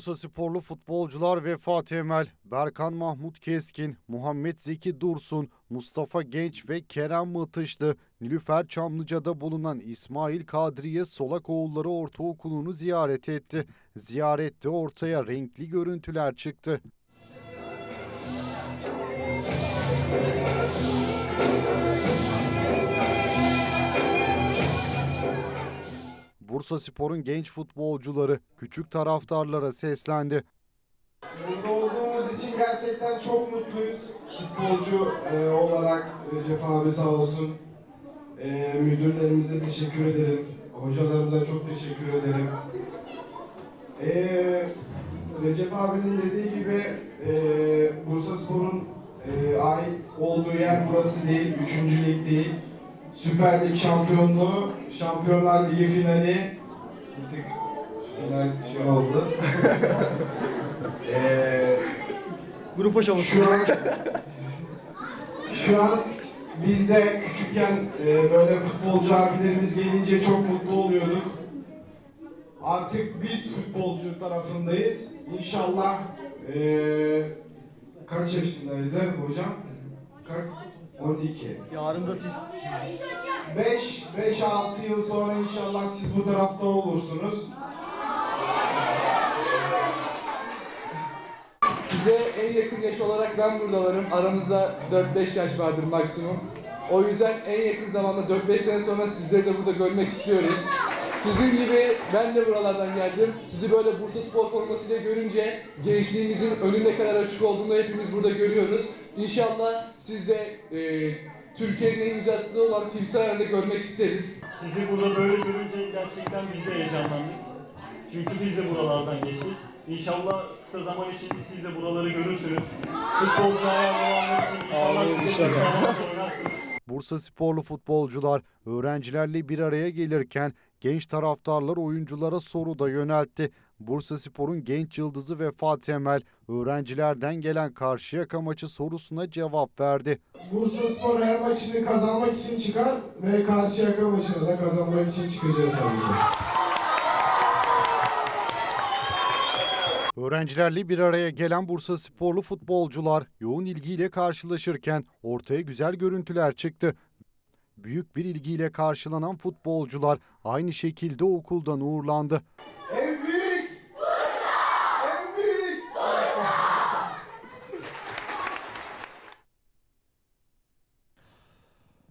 Bursa sporlu futbolcular Vefa Temel, Berkan Mahmut Keskin, Muhammed Zeki Dursun, Mustafa Genç ve Kerem Mıtışlı, Nilüfer Çamlıca'da bulunan İsmail Kadriye Solakoğulları Ortaokulu'nu ziyaret etti. Ziyarette ortaya renkli görüntüler çıktı. Bursa Spor'un genç futbolcuları küçük taraftarlara seslendi. Burada olduğumuz için gerçekten çok mutluyuz. Futbolcu e, olarak Recep abi sağ olsun. E, müdürlerimize teşekkür ederim. Hocalarımıza çok teşekkür ederim. E, Recep abinin dediği gibi e, Bursa Spor'un e, ait olduğu yer burası değil. Üçüncü lig değil. Süper Lig şampiyonluğu, Şampiyonlar Ligi finali. Bir tık final şey oldu. Eee Grup aşaması. şu an şu an biz de küçükken e, böyle futbolcu abilerimiz gelince çok mutlu oluyorduk. Artık biz futbolcu tarafındayız. İnşallah e, kaç yaşındaydı hocam? Kaç? 12. Yarın da siz 5 5 6 yıl sonra inşallah siz bu tarafta olursunuz. Size en yakın yaş olarak ben burada varım. Aramızda 4-5 yaş vardır maksimum. O yüzden en yakın zamanda 4-5 sene sonra sizleri de burada görmek istiyoruz. Sizin gibi ben de buralardan geldim. Sizi böyle Bursa Spor formasıyla görünce gençliğimizin önü ne kadar açık olduğunu hepimiz burada görüyoruz. İnşallah siz de e, Türkiye'nin en güzel stadı olan timsah görmek isteriz. Sizi burada böyle görünce gerçekten biz de heyecanlandık. Çünkü biz de buralardan geçtik. İnşallah kısa zaman içinde siz de buraları görürsünüz. Futbolcu hayal olanlar için inşallah siz de kısa zaman oynarsınız. Bursa sporlu futbolcular öğrencilerle bir araya gelirken genç taraftarlar oyunculara soru da yöneltti. Bursa Spor'un genç yıldızı Vefa Temel öğrencilerden gelen Karşıyaka maçı sorusuna cevap verdi. Bursa Spor her maçını kazanmak için çıkar ve Karşıyaka maçını da kazanmak için çıkacağız. Öğrencilerle bir araya gelen Bursa sporlu futbolcular yoğun ilgiyle karşılaşırken ortaya güzel görüntüler çıktı. Büyük bir ilgiyle karşılanan futbolcular aynı şekilde okuldan uğurlandı.